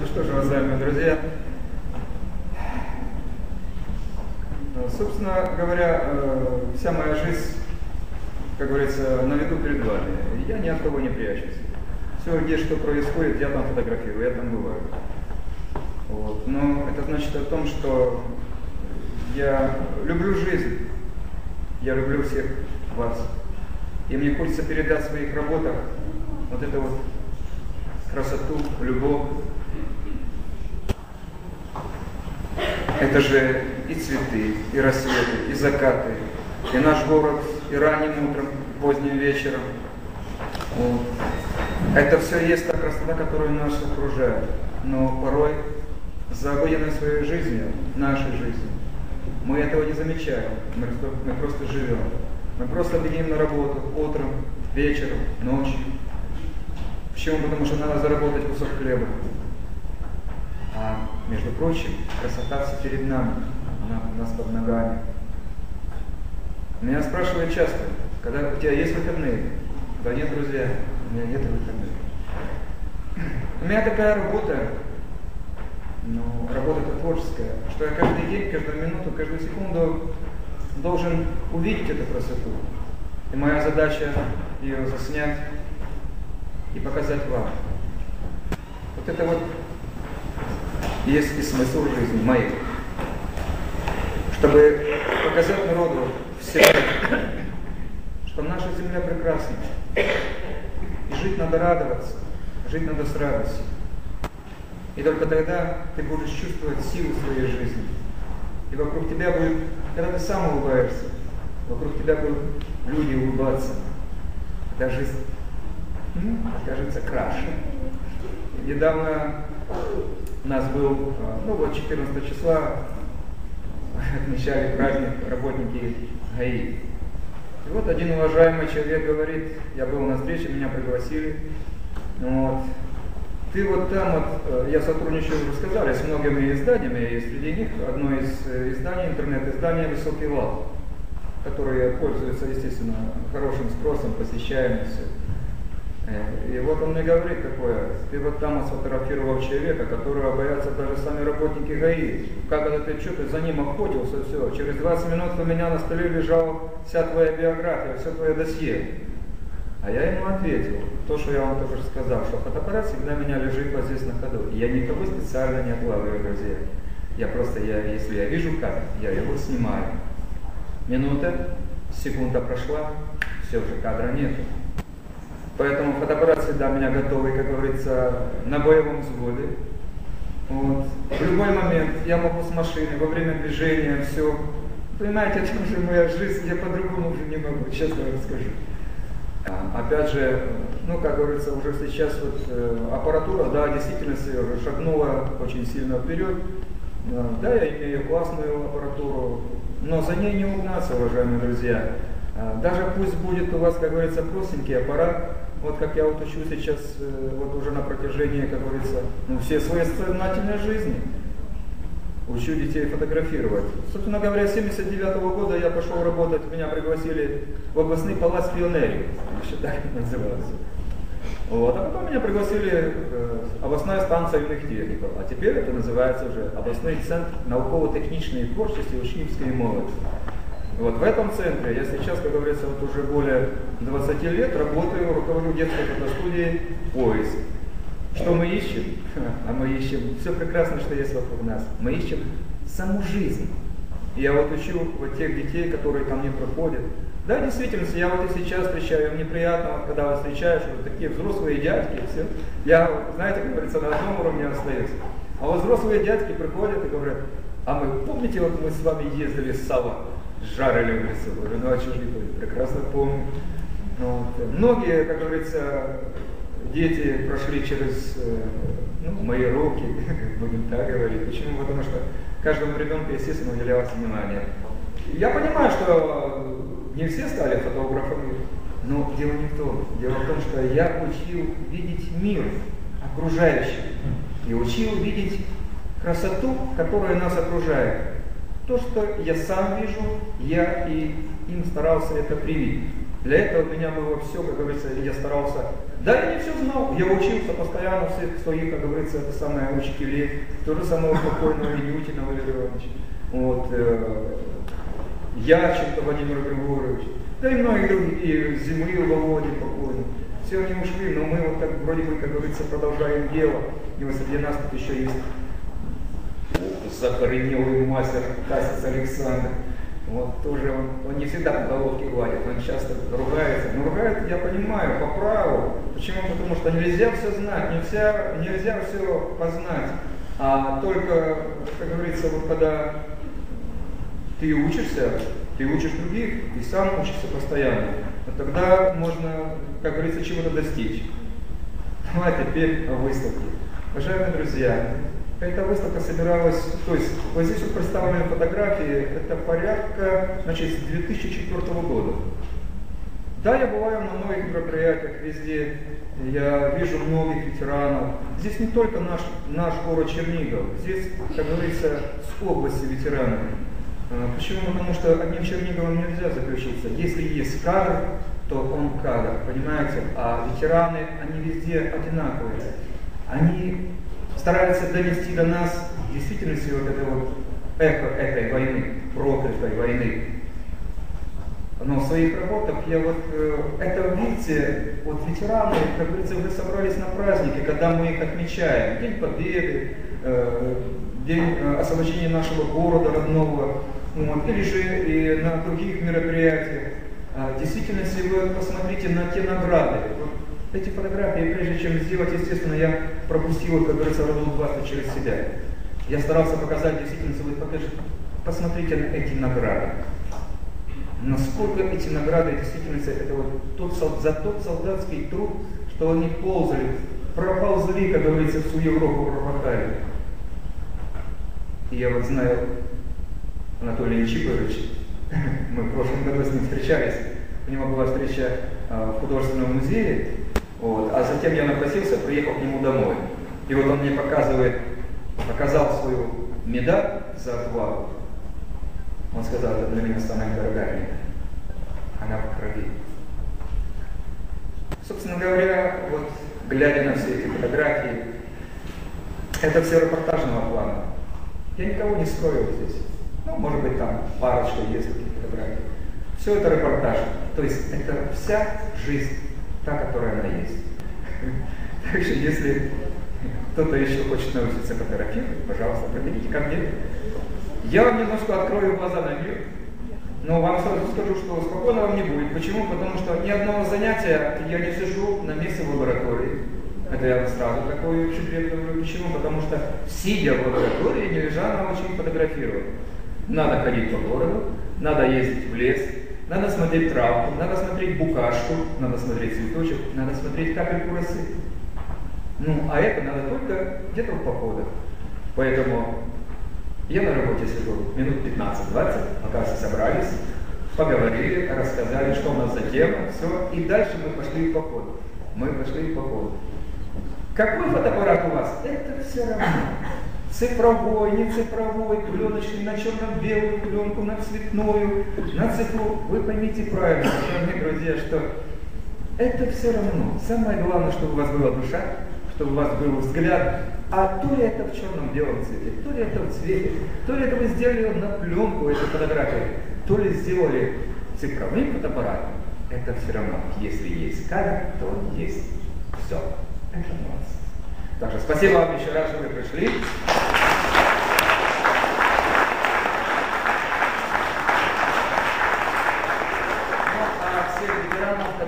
Ну что же, уважаемые друзья, ну, собственно говоря, э, вся моя жизнь, как говорится, на виду перед вами. Я ни от кого не прячусь. Все, где что происходит, я там фотографирую, я там бываю. Вот. Но это значит о том, что я люблю жизнь, я люблю всех вас. И мне хочется передать в своих работах вот эту вот красоту, любовь. Это же и цветы, и рассветы, и закаты, и наш город, и ранним утром, поздним вечером. Вот. Это все есть та красота, которая нас окружает. Но порой за обыденной своей жизнью, нашей жизнью, мы этого не замечаем. Мы, мы просто живем. Мы просто бегим на работу утром, вечером, ночью. Почему? Потому что надо заработать кусок хлеба. А между прочим, красота все перед нами, она у нас под ногами. Меня спрашивают часто, когда у тебя есть выходные? Да нет, друзья, у меня нет выходных. У меня такая работа, ну, работа-то творческая, что я каждый день, каждую минуту, каждую секунду должен увидеть эту красоту. И моя задача ее заснять и показать вам. Вот это вот есть и смысл жизни моей. Чтобы показать народу все, что наша земля прекрасна. И жить надо радоваться, жить надо с радостью. И только тогда ты будешь чувствовать силу своей жизни. И вокруг тебя будет, когда ты сам улыбаешься, вокруг тебя будут люди улыбаться. Тогда жизнь ну, окажется краше. Недавно у нас был, ну вот 14 числа, отмечали праздник работники ГАИ. И вот один уважаемый человек говорит, я был на встрече, меня пригласили, вот, ты вот там вот, э, я сотрудничаю, уже сказали, с многими изданиями, и среди них одно из э, изданий, интернет-издание «Высокий вал», которое пользуется, естественно, хорошим спросом, посещаемостью. Э, и вот он мне говорит такое, ты вот там сфотографировал человека, которого боятся даже сами работники ГАИ. Как это ты, что ты за ним охотился, все. Через 20 минут у меня на столе лежала вся твоя биография, все твое досье. А я ему ответил, то, что я вам что сказал, что фотоаппарат всегда меня лежит вот здесь на ходу. И я никого специально не отлавливаю, друзья. Я просто, я, если я вижу кадр, я его снимаю. Минута, секунда прошла, все, уже кадра нету. Поэтому фотоаппарат всегда у меня готовый, как говорится, на боевом взводе. Вот. В любой момент я могу с машины, во время движения, все. Понимаете, это уже моя жизнь, я по-другому уже не могу, честно расскажу. А, опять же, ну, как говорится, уже сейчас вот э, аппаратура, да, действительно шагнула очень сильно вперед. Да, я имею классную аппаратуру, но за ней не угнаться, уважаемые друзья. А, даже пусть будет у вас, как говорится, простенький аппарат, вот как я вот учу сейчас, э, вот уже на протяжении, как говорится, ну, все своей сознательной жизни учу детей фотографировать. Собственно говоря, с 79 -го года я пошел работать, меня пригласили в областный палац пионерии, еще так это назывался. Вот. А потом меня пригласили э, областная станция юных техников, а теперь это называется уже областной центр науково-технічної творчості учнівської молоді. Вот в этом центре я сейчас, как говорится, вот уже более 20 лет работаю, руководю детской фотостудией «Поиск». Что мы ищем? А мы ищем все прекрасное, что есть вокруг нас. Мы ищем саму жизнь. Я вот учу вот тех детей, которые ко мне проходят. Да, действительно, я вот и сейчас встречаю, неприятно, когда вы встречаешь вот такие взрослые дядьки, все. Я, знаете, как говорится, на одном уровне остаюсь. А вот взрослые дядьки приходят и говорят, а мы, помните, вот мы с вами ездили с сало, жарили в лесу? Говорю, ну а не помню? Прекрасно помню. Ну, вот. Многие, как говорится, дети прошли через э, ну, мои руки, будем так говорить. Почему? Потому что каждому ребенку, естественно, уделялось внимание. Я понимаю, что не все стали фотографами, но дело не в том. Дело в том, что я учил видеть мир окружающий и учил видеть красоту, которая нас окружает. То, что я сам вижу, я и им старался это привить. Для этого меня было все, как говорится, я старался. Да, я не все знал, я учился постоянно всех своих, как говорится, это самое учителей, то же самого покойного Минютина Валерия Ивановича, вот, э, Яченко Владимир Григорьевич, да и многие другие, Зимы Володя покойный. Все они ушли, но мы вот так вроде бы, как говорится, продолжаем дело. И вот среди нас тут еще есть закоренелый мастер Касец Александр. Вот тоже он, он не всегда по головке гладит, он часто ругается. Но ругает, я понимаю, по праву. Почему? Потому что нельзя все знать, нельзя, нельзя все познать. А только, как говорится, вот когда ты учишься, ты учишь других, и сам учишься постоянно. Вот тогда можно, как говорится, чего-то достичь. Ну а теперь о выставке. Уважаемые друзья, эта выставка собиралась, то есть вот здесь вот представлены фотографии, это порядка, значит, с 2004 года. Да, я бываю на многих мероприятиях везде, я вижу многих ветеранов. Здесь не только наш, наш город Чернигов, здесь, как говорится, с области ветераны. А, почему? Потому что одним Черниговым нельзя заключиться. Если есть кадр, то он кадр, понимаете? А ветераны, они везде одинаковые. Они стараются донести до нас действительности вот это вот эхо этой войны, проклятой войны. Но в своих работах я вот, э, это видите, вот ветераны, как говорится, вы собрались на празднике, когда мы их отмечаем, День Победы, э, День э, освобождения нашего города родного, вот, или же и на других мероприятиях. А, действительно, если вы посмотрите на те награды, эти фотографии, прежде чем сделать, естественно, я пропустил, как говорится, родом 20 через себя. Я старался показать действительно, вы покажите, посмотрите на эти награды. Насколько эти награды действительно, это вот тот, за тот солдатский труд, что они ползали, проползли, как говорится, всю Европу пропахали. И я вот знаю Анатолия Чиповича, мы в прошлом году с ним встречались, у него была встреча э, в художественном музее, вот. А затем я напросился, приехал к нему домой. И вот он мне показывает, показал свою медаль за отвагу. Он сказал, это для меня самая дорогая медаль. Она в крови. Собственно говоря, вот глядя на все эти фотографии, это все репортажного плана. Я никого не строил здесь. Ну, может быть, там парочка есть таких фотографий. Все это репортаж. То есть это вся жизнь та, которая она есть. Так что если кто-то еще хочет научиться фотографировать, пожалуйста, приходите ко мне. Я вам немножко открою глаза на мир, но вам сразу скажу, что спокойно вам не будет. Почему? Потому что ни одного занятия я не сижу на месте в лаборатории. Это я сразу такой секрет говорю. Почему? Потому что сидя в лаборатории, нельзя научить фотографировать. Надо ходить по городу, надо ездить в лес, надо смотреть травку, надо смотреть букашку, надо смотреть цветочек, надо смотреть капельку росы. Ну, а это надо только где-то в походах. Поэтому я на работе сижу минут 15-20, пока все собрались, поговорили, рассказали, что у нас за тема, все, и дальше мы пошли в поход. Мы пошли в поход. Какой фотоаппарат у вас? Это все равно цифровой, не цифровой, пленочный, на черно-белую пленку, на цветную, на цифру. Вы поймите правильно, уважаемые друзья, что это все равно. Самое главное, чтобы у вас была душа, чтобы у вас был взгляд, а то ли это в черном-белом цвете, то ли это в цвете, то ли это вы сделали на пленку эту фотографию, то ли сделали цифровым фотоаппаратом. Это все равно, если есть кадр, то есть все. Это нюанс. Так что спасибо вам еще раз, что вы пришли. Ну,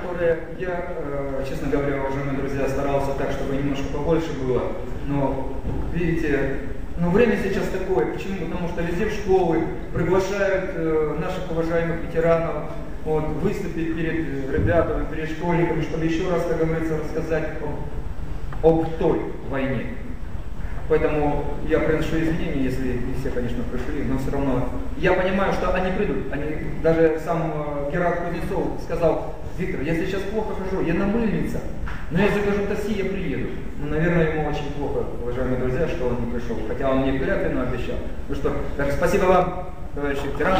а я, э, честно говоря, уважаемые друзья, старался так, чтобы немножко побольше было. Но, видите, но время сейчас такое. Почему? Потому что везде в школы приглашают э, наших уважаемых ветеранов вот, выступить перед ребятами, перед школьниками, чтобы еще раз, как говорится, рассказать о об той войне. Поэтому я приношу извинения, если не все, конечно, пришли, но все равно я понимаю, что они придут. Они, даже сам э, Герард Кузнецов сказал, Виктор, я сейчас плохо хожу, я на мыльнице, но я закажу такси, я приеду. Ну, наверное, ему очень плохо, уважаемые друзья, что он не пришел, хотя он мне клятвенно обещал. Ну что, так, спасибо вам, товарищи ветераны.